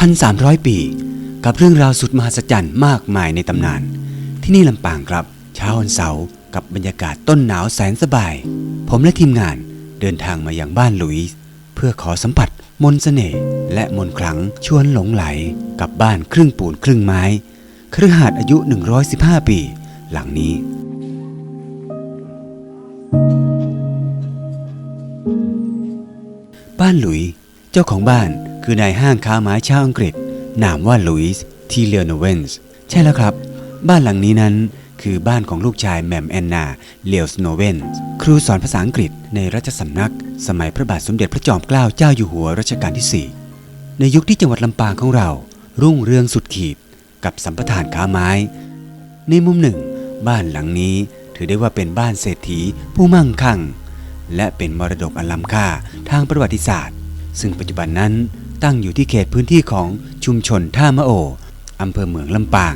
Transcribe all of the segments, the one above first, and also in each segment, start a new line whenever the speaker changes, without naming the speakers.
1,300 ปี กับเรื่องราวสุดมหัศจรรย์มากมายในตำนาน ที่นี่ลำปางครับ เช้าวันเสาร์กับบรรยากาศต้นหนาวแสนสบาย ผมและทีมงานเดินทางมายังบ้านหลุยส์เพื่อขอสัมผัสมนต์เสน่ห์และมนต์ขลังชวนหลงไหล กับบ้านครึ่งปูนครึ่งไม้ คฤหาสน์อายุ 115 ปี หลังนี้บ้านหลุย เจ้าของบ้าน คือนายห้างค้าไม้ชาวอังกฤษ นามว่าลุยส์ทีเลโนเวนส์ใช่แล้วครับ บ้านหลังนี้นั้นคือบ้านของลูกชายแมมแอนนาเลวสโนเวนส์ครูสอนภาษาอังกฤษในรัชสำนัก สมัยพระบาทสมเด็จพระจอมเกล้าเจ้าอยู่หัวรัชกาลที่ 4 ในยุคที่จังหวัดลำปางของเรา รุ่งเรืองสุดขีดกับสัมปทานค้าไม้ ในมุมหนึ่ง บ้านหลังนี้ถือได้ว่าเป็นบ้านเศรษฐีผู้มั่งคั่ง และเป็นมรดกอันล้ำค่าทางประวัติศาสตร์ ซึ่งปัจจุบันนั้น ตั้งอยู่ที่เขตพื้นที่ของชุมชนท่ามะโออำเภอเมืองลำปาง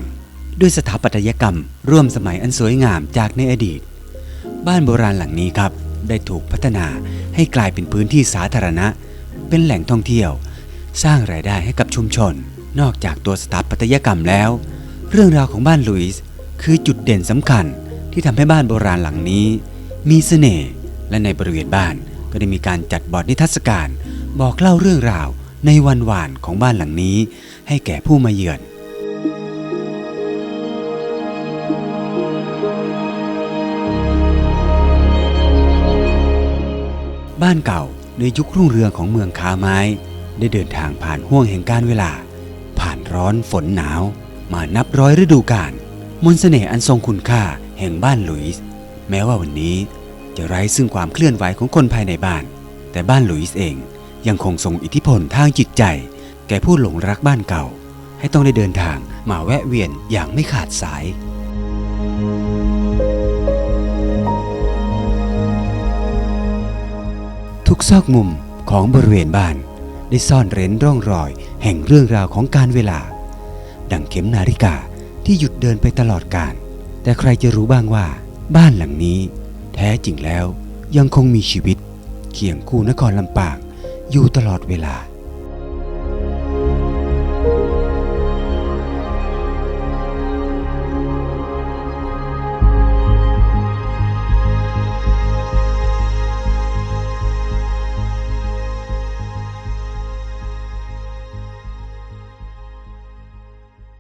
ด้วยสถาปัตยกรรม ร่วมสมัยอันสวยงามจากในอดีต บ้านโบราณหลังนี้ครับ ได้ถูกพัฒนาให้กลายเป็นพื้นที่สาธารณะ เป็นแหล่งท่องเที่ยว สร้างรายได้ให้กับชุมชน นอกจากตัวสถาปัตยกรรมแล้ว เรื่องราวของบ้านลุยส์คือจุดเด่นสำคัญที่ทำให้บ้านโบราณหลังนี้ มีเสน่ห์และในบริเวณบ้านก็ได้มีการจัดบอร์ดนิทรรศการ บอกเล่าเรื่องราว ในวันหวานของบ้านหลังนี้ ให้แก่ผู้มาเยือน บ้านเก่าในยุครุ่งเรืองของเมืองคาไม้ ได้เดินทางผ่านห่วงแห่งการเวลา ผ่านร้อนฝนหนาว มานับร้อยฤดูกาลมนต์เสน่ห์อันทรงคุณค่าแห่งบ้านหลุยส์แม้ว่าวันนี้จะไร้ซึ่งความเคลื่อนไหวของคนภายในบ้าน แต่บ้านหลุยส์เอง ยังคงทรงอิทธิพลทางจิตใจ แก่ผู้หลงรักบ้านเก่า ให้ต้องได้เดินทางมาแวะเวียนอย่างไม่ขาดสายทุกซอกมุมของบริเวณบ้าน ได้ซ่อนเร้นร่องรอย แห่งเรื่องราวของการเวลา ดังเข็มนาฬิกาที่หยุดเดินไปตลอดกาลแต่ใครจะรู้บ้างว่า บ้านหลังนี้ แท้จริงแล้วยังคงมีชีวิต เคียงคู่นครลำปาง อยู่ตลอดเวลา